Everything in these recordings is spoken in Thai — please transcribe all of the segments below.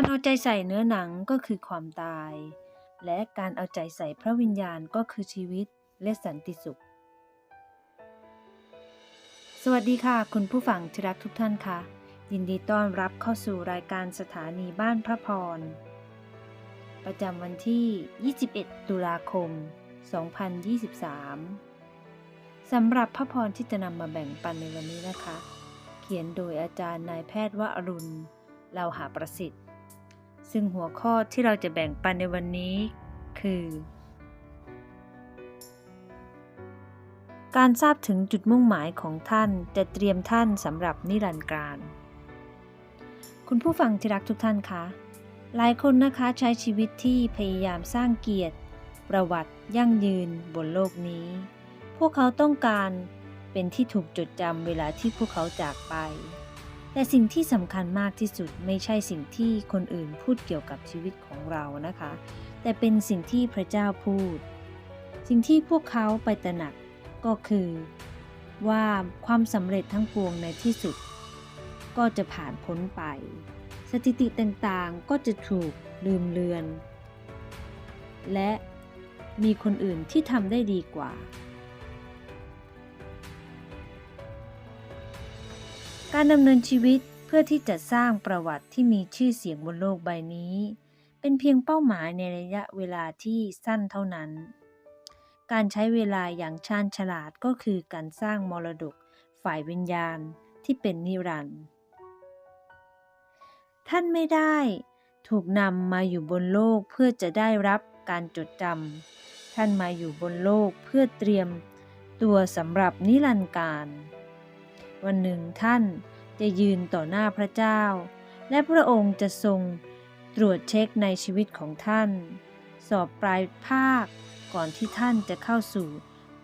การเอาใจใส่เนื้อหนังก็คือความตาย และการเอาใจใส่พระวิญญาณก็คือชีวิตและสันติสุข สวัสดีค่ะ คุณผู้ฟังที่รักทุกท่านค่ะ ยินดีต้อนรับเข้าสู่รายการสถานีบ้านพระพร ประจำวันที่ 21 ตุลาคม 2023 สำหรับพระพรที่จะนำมาแบ่งปันในวันนี้นะคะ เขียนโดยอาจารย์นายแพทย์วอรุณเราหาประสิทธิ์ ซึ่งหัวข้อที่เราจะแบ่งปันในวันนี้ คือ การทราบถึงจุดมุ่งหมายของท่านจะเตรียมท่านสำหรับนิรันดร์การ คุณผู้ฟังที่รักทุกท่านคะ หลายคนนะคะใช้ชีวิตที่พยายามสร้างเกียรติ ประวัติยั่งยืนบนโลกนี้ พวกเขาต้องการเป็นที่ถูกจดจำเวลาที่พวกเขาจากไป แต่สิ่งที่สำคัญมากที่สุดไม่ใช่สิ่งที่คนอื่นพูดเกี่ยวกับชีวิตของเรานะคะ แต่เป็นสิ่งที่พระเจ้าพูด สิ่งที่พวกเขาไปตระหนักก็คือ ว่าความสำเร็จทั้งปวงในที่สุด ก็จะผ่านพ้นไป สถิติต่างๆก็จะถูกลืมเลือน และมีคนอื่นที่ทำได้ดีกว่า การดำเนินชีวิตเพื่อที่จะสร้างประวัติที่มีชื่อเสียงบนโลกใบนี้ เป็นเพียงเป้าหมายในระยะเวลาที่สั้นเท่านั้น การใช้เวลาอย่างชาญฉลาดก็คือการสร้างมรดกฝ่ายวิญญาณที่เป็นนิรันดร์ท่านไม่ได้ถูกนำมาอยู่บนโลกเพื่อจะได้รับการจดจำท่านมาอยู่บนโลกเพื่อเตรียมตัวสำหรับนิรันดร์การ วันหนึ่งท่านจะยืนต่อหน้าพระเจ้า และพระองค์จะทรงตรวจเช็คในชีวิตของท่าน สอบปลายภาคก่อนที่ท่านจะเข้าสู่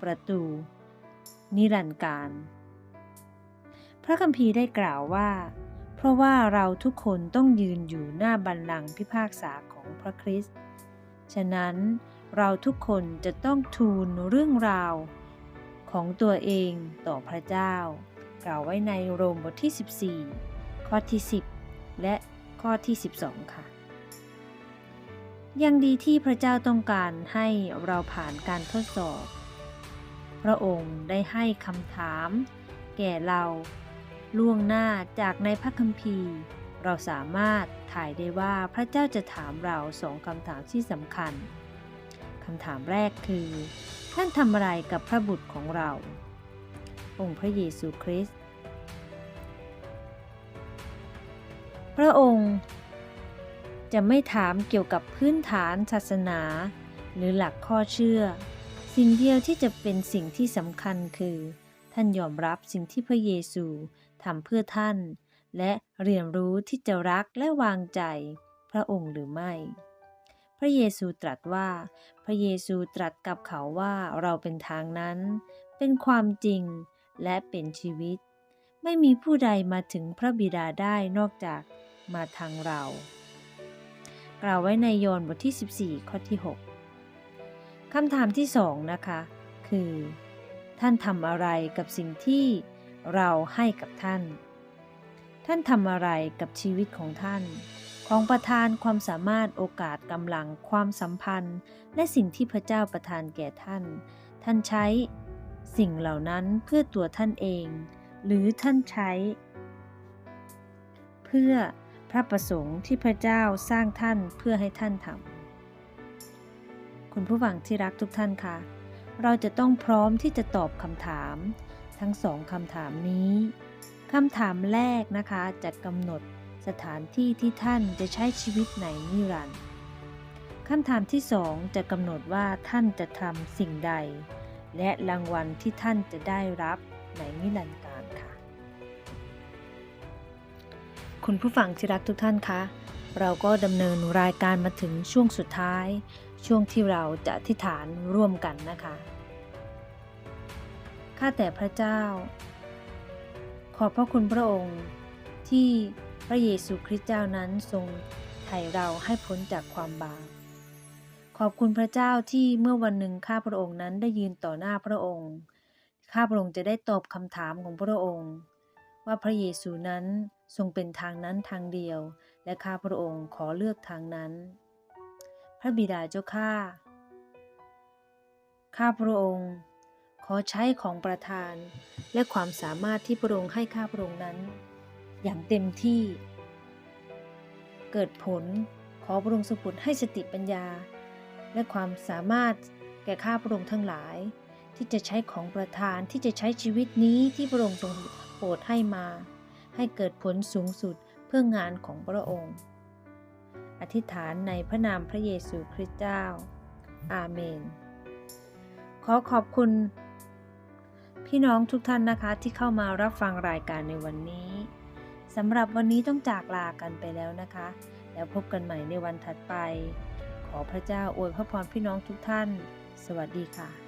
ประตู นิรันดร์การ พระคัมภีร์ได้กล่าวว่า เพราะว่าเราทุกคนต้องยืนอยู่หน้าบัลลังก์พิพากษาของพระคริสต์ฉะนั้นเราทุกคนจะต้องทูลเรื่องราวของตัวเองต่อพระเจ้า กล่าวไว้ในโรมบทที่ 14 ข้อที่ 10 และข้อที่ 12 ค่ะ ยังดีที่พระเจ้าต้องการให้เราผ่านการทดสอบ พระองค์ได้ให้คำถาม แก่เราล่วงหน้าจากในพระคัมภีร์ เราสามารถถ่ายได้ว่าพระเจ้าจะถามเราสองคำถามที่สำคัญคำถามแรกคือ ท่านทำอะไรกับพระบุตรของเรา องค์พระเยซูคริสต์ พระองค์จะไม่ถามเกี่ยวกับพื้นฐานศาสนา หรือหลักข้อเชื่อ สิ่งเดียวที่จะเป็นสิ่งที่สำคัญคือ ท่านยอมรับสิ่งที่พระเยซูทำเพื่อท่าน และเรียนรู้ที่จะรักและวางใจพระองค์หรือไม่ พระเยซูตรัสว่า พระเยซูตรัสกับเขาว่าเราเป็นทางนั้น เป็นความจริง และเป็นชีวิต ไม่มีผู้ใดมาถึงพระบิดาได้นอกจากมาทางเรา กล่าวไว้ในโยนบทที่ 14 ข้อที่ 6คำถามที่สองนะคะ คือ ท่านทำอะไรกับสิ่งที่เราให้กับท่าน ท่านทำอะไรกับชีวิตของท่าน ของประทานความสามารถโอกาสกำลังความสัมพันธ์ และสิ่งที่พระเจ้าประทานแก่ท่าน ท่านใช้ สิ่งเหล่านั้นเพื่อตัวท่านเอง หรือท่านใช้ เพื่อพระประสงค์ที่พระเจ้าสร้างท่านเพื่อให้ท่านทำคุณผู้ฟังที่รักทุกท่านคะเราจะต้องพร้อมที่จะตอบคำถาม ทั้งสองคำถามนี้คำถามแรกนะคะจะกำหนดสถานที่ที่ท่านจะใช้ชีวิตในนิรันดร์คำถามที่สองจะกำหนดว่าท่านจะทำสิ่งใด และรางวัลที่ท่านจะได้รับในนิรันการค่ะ คุณผู้ฟังที่รักทุกท่านคะ เราก็ดำเนินรายการมาถึงช่วงสุดท้าย ช่วงที่เราจะอธิฐานร่วมกันนะคะ ข้าแต่พระเจ้า ขอบพระคุณพระองค์ที่พระเยซูคริสต์เจ้านั้นทรงไถ่เราให้พ้นจากความบาป ขอบคุณพระเจ้าที่เมื่อวันหนึ่งข้าพระองค์นั้นได้ยืนต่อหน้าพระองค์ ข้าพระองค์จะได้ตอบคำถามของพระองค์ ว่าพระเยซูนั้นทรงเป็นทางนั้นทางเดียว และข้าพระองค์ขอเลือกทางนั้น พระบิดาเจ้าข้าข้าพระองค์ ขอใช้ของประทาน และความสามารถที่พระองค์ให้ข้าพระองค์นั้น อย่างเต็มที่ เกิดผลขอพระองค์ทรงโปรดให้สติปัญญา และความสามารถแก่ข้าพระองค์ทั้งหลาย ที่จะใช้ของประทานที่จะใช้ชีวิตนี้ที่พระองค์ทรงโปรดให้มา ให้เกิดผลสูงสุดเพื่องานของพระองค์ อธิษฐานในพระนามพระเยซูคริสต์เจ้า อาเมน ขอขอบคุณ พี่น้องทุกท่านนะคะที่เข้ามารับฟังรายการในวันนี้สำหรับวันนี้ต้องจากลากันไปแล้วนะคะ แล้วพบกันใหม่ในวันถัดไป อพระเจ้าอวยพระพรพี่น้องทุกท่าน สวัสดีค่ะ